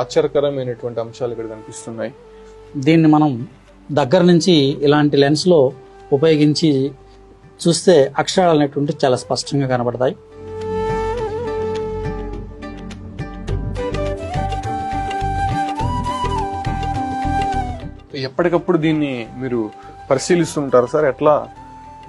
ఆశ్చర్యకరమైనటువంటి అంశాలు ఇక్కడ కనిపిస్తున్నాయి. దీన్ని మనం దగ్గర నుంచి ఇలాంటి లెన్స్లో ఉపయోగించి చూస్తే అక్షరాలు అనేటువంటి చాలా స్పష్టంగా కనబడతాయి. ఎప్పటికప్పుడు దీన్ని మీరు పరిశీలిస్తుంటారు సార్? ఎట్లా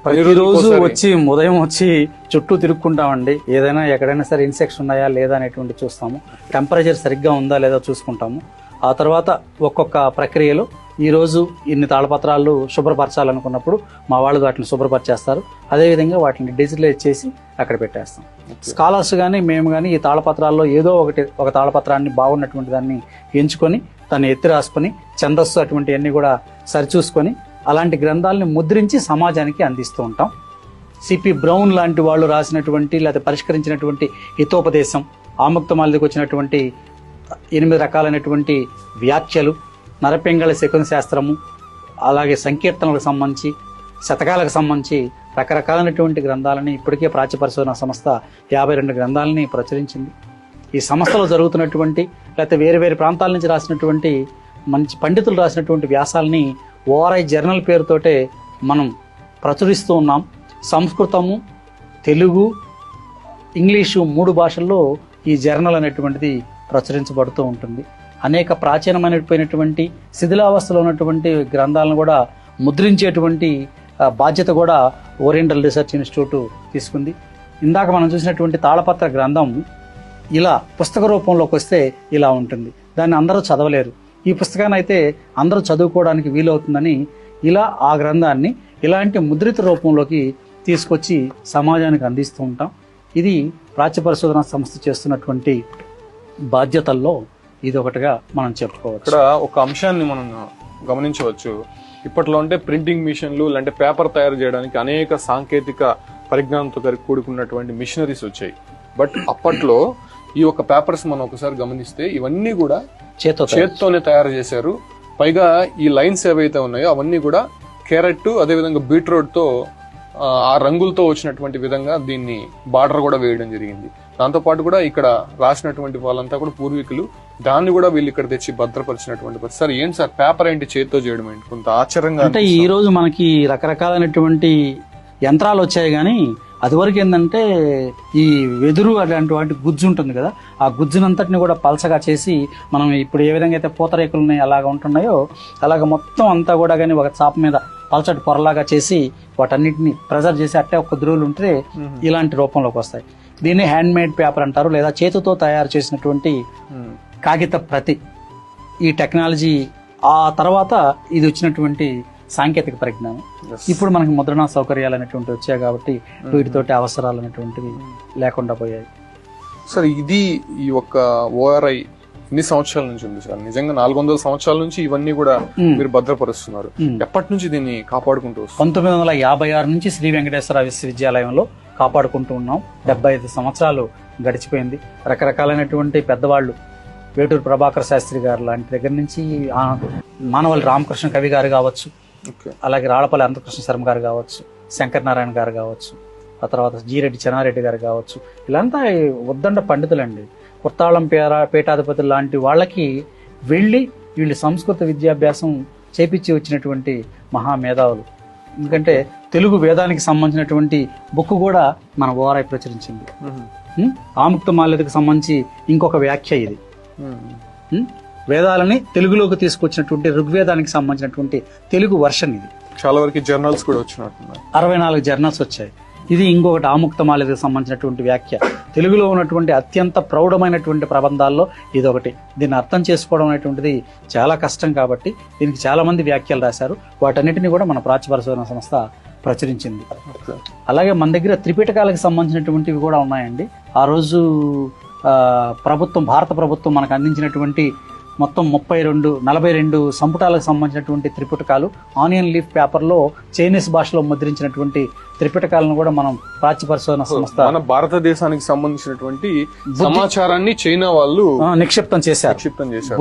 ప్రతిరోజు? వచ్చి ఉదయం వచ్చి చుట్టూ తిరుక్కుంటామండి. ఏదైనా ఎక్కడైనా సరే ఇన్సెక్ట్స్ ఉన్నాయా లేదా అనేటువంటి చూస్తాము. టెంపరేచర్ సరిగ్గా ఉందా లేదా చూసుకుంటాము. ఆ తర్వాత ఒక్కొక్క ప్రక్రియలో ఈ రోజు ఇన్ని తాళపత్రాలు శుభ్రపరచాలనుకున్నప్పుడు మా వాళ్ళు వాటిని శుభ్రపరిచేస్తారు. అదేవిధంగా వాటిని డిజిటలైజ్ చేసి అక్కడ పెట్టేస్తాం. స్కాలర్స్ కానీ మేము కానీ ఈ తాళపత్రాల్లో ఏదో ఒకటి ఒక తాళపత్రాన్ని బాగున్నటువంటి దాన్ని ఎంచుకొని దాన్ని ఎత్తి రాసుకొని ఛందస్సు అటువంటివన్నీ కూడా సరిచూసుకొని అలాంటి గ్రంథాలని ముద్రించి సమాజానికి అందిస్తూ ఉంటాం. సిపి బ్రౌన్ లాంటి వాళ్ళు రాసినటువంటి లేదా పరిష్కరించినటువంటి హితోపదేశం ఆముక్తమాలకి వచ్చినటువంటి ఎనిమిది రకాలైనటువంటి వ్యాఖ్యలు నరపెంగళ శకున శాస్త్రము అలాగే సంకీర్తనలకు సంబంధించి శతకాలకు సంబంధించి రకరకాలైనటువంటి గ్రంథాలని ఇప్పటికే ప్రాచ్య పరిశోధన సంస్థ యాభై రెండు గ్రంథాలని ప్రచురించింది. ఈ సంస్థలో జరుగుతున్నటువంటి లేకపోతే వేరే వేరే ప్రాంతాల నుంచి రాసినటువంటి మంచి పండితులు రాసినటువంటి వ్యాసాలని ఓఆర్ఐ జర్నల్ పేరుతోటే మనం ప్రచురిస్తూ ఉన్నాం. సంస్కృతము తెలుగు ఇంగ్లీషు మూడు భాషల్లో ఈ జర్నల్ అనేటువంటిది ప్రచురించబడుతూ ఉంటుంది. అనేక ప్రాచీనమైనటువంటి శిథిలావస్థలో ఉన్నటువంటి గ్రంథాలను కూడా ముద్రించేటువంటి బాధ్యత కూడా ఓరియంటల్ రీసెర్చ్ ఇన్స్టిట్యూట్ తీసుకుంది. ఇందాక మనం చూసినటువంటి తాళపత్ర గ్రంథం ఇలా పుస్తక రూపంలోకి వస్తే ఇలా ఉంటుంది. దాన్ని అందరూ చదవలేరు. ఈ పుస్తకాన్ని అయితే అందరూ చదువుకోవడానికి వీలవుతుందని ఇలా ఆ గ్రంథాన్ని ఇలాంటి ముద్రిత రూపంలోకి తీసుకొచ్చి సమాజానికి అందిస్తూ ఉంటాం. ఇది ప్రాచ్య పరిశోధన సంస్థ చేస్తున్నటువంటి బాధ్యతల్లో ఇది ఒకటిగా మనం చెప్పుకోవచ్చు. ఇక్కడ ఒక అంశాన్ని మనం గమనించవచ్చు. ఇప్పట్లో అంటే ప్రింటింగ్ మిషన్లు లేదంటే పేపర్ తయారు చేయడానికి అనేక సాంకేతిక పరిజ్ఞానంతో కూడుకున్నటువంటి మిషనరీస్ వచ్చాయి. బట్ అప్పట్లో ఈ యొక్క పేపర్స్ మనం ఒకసారి గమనిస్తే ఇవన్నీ కూడా చేతో చేత్తోనే తయారు చేశారు. పైగా ఈ లైన్స్ ఏవైతే ఉన్నాయో అవన్నీ కూడా క్యారెట్ అదేవిధంగా బీట్రూట్తో ఆ, రంగులతో వచ్చినటువంటి విధంగా దీన్ని బార్డర్ కూడా వేయడం జరిగింది. దాంతో పాటు కూడా ఇక్కడ రాసినటువంటి వాళ్ళంతా కూడా పూర్వీకులు దాన్ని కూడా వీళ్ళు ఇక్కడ తెచ్చి భద్రపరిచినటువంటి. సార్ ఏంటి సార్? పేపర్ ఏంటి చేత్తో చేయడం ఏంటి? కొంత ఆశ్చర్యంగా అంటే ఈ రోజు మనకి రకరకాలైనటువంటి యంత్రాలు వచ్చాయి కానీ అదివరకు ఏంటంటే ఈ వెదురు అలాంటి వాటి గుజ్జు ఉంటుంది కదా ఆ గుజ్జునంతటిని కూడా పలసగా చేసి మనం ఇప్పుడు ఏ విధంగా అయితే పూతరేకులు ఉన్నాయి అలాగ ఉంటున్నాయో అలాగ మొత్తం అంతా కూడా కానీ ఒక చాప మీద పలచటి పొరలాగా చేసి వాటన్నిటిని ప్రెజర్ చేసి అట్టే ఒక రోజులు ఉంటే ఇలాంటి రూపంలోకి వస్తాయి. దీన్ని హ్యాండ్ మేడ్ పేపర్ అంటారు లేదా చేతితో తయారు చేసినటువంటి. కాగిత ప్రతి. ఈ టెక్నాలజీ ఆ తర్వాత ఇది వచ్చినటువంటి సాంకేతిక పరిజ్ఞానం. ఇప్పుడు మనకి ముద్రణ సౌకర్యాలు అనేటువంటి వచ్చాయి కాబట్టి వీటితోటి అవసరాలు అనేటువంటివి లేకుండా పోయాయి. సార్ ఇది ఈ యొక్క ఓఆర్ఐ ఎన్ని సంవత్సరాల నుంచి ఉంది సార్? నిజంగా నాలుగు వందల సంవత్సరాల నుంచి ఇవన్నీ కూడా. మీరు భద్రపరుస్తున్నారు. ఎప్పటి నుంచి దీన్ని కాపాడుకుంటూ పంతొమ్మిది వందల యాభై ఆరు నుంచి శ్రీ వెంకటేశ్వర విశ్వవిద్యాలయంలో కాపాడుకుంటూ ఉన్నాం. డెబ్బై ఐదు సంవత్సరాలు గడిచిపోయింది. రకరకాలైనటువంటి పెద్దవాళ్ళు వేటూరు ప్రభాకర్ శాస్త్రి గారు లాంటి దగ్గర నుంచి ఆ మానవల్లి రామకృష్ణ కవి గారు కావచ్చు అలాగే రాళ్ళపల్లి అనంతకృష్ణ శర్మ గారు కావచ్చు శంకర్ నారాయణ గారు కావచ్చు ఆ తర్వాత జీరెడ్డి చెన్నారెడ్డి గారు కావచ్చు వీళ్ళంతా ఈ ఉద్దండ పండితులండి. కుర్తాళం పేర పీఠాధిపతులు లాంటి వాళ్ళకి వెళ్ళి వీళ్ళు సంస్కృత విద్యాభ్యాసం చేపించి వచ్చినటువంటి మహామేధావులు. ఎందుకంటే తెలుగు వేదానికి సంబంధించినటువంటి బుక్ కూడా మన ఓఆర్ఐ ప్రచురించింది? ఆముక్త మాల్యతకు సంబంధించి ఇంకొక వ్యాఖ్య ఇది? వేదాలని తెలుగులోకి తీసుకొచ్చినటువంటి ఋగ్వేదానికి సంబంధించినటువంటి తెలుగు వర్షన్ ఇది. చాలా వరకు జర్నల్స్ కూడా వచ్చినట్టున్నాయి. అరవై నాలుగు జర్నల్స్ వచ్చాయి. ఇది ఇంకొకటి ఆముక్తమాలకి సంబంధించినటువంటి వ్యాఖ్య. తెలుగులో ఉన్నటువంటి అత్యంత ప్రౌఢమైనటువంటి ప్రబంధాల్లో ఇది ఒకటి దీన్ని అర్థం చేసుకోవడం అనేటువంటిది చాలా కష్టం కాబట్టి దీనికి చాలా మంది వ్యాఖ్యలు రాశారు. వాటన్నిటిని కూడా మన ప్రాచ్య పరిశోధన సంస్థ ప్రచురించింది. అలాగే మన దగ్గర త్రిపిటకాలకు సంబంధించినటువంటివి కూడా ఉన్నాయండి. ఆ రోజు ప్రభుత్వం భారత ప్రభుత్వం మనకు అందించినటువంటి మొత్తం ముప్పై రెండు నలభై రెండు సంపుటాలకు సంబంధించినటువంటి త్రిపిటకాలు. ఆనియన్ లీఫ్ పేపర్లో చైనీస్ భాషలో ముద్రించినటువంటి త్రిపిటకాలను కూడా మనం ప్రాచ్య పరిశోధన సంస్థ మన భారతదేశానికి సంబంధించినటువంటి సమాచారాన్ని చైనా వాళ్ళు నిక్షిప్తం చేశారు. నిక్షిప్తం చేశారు.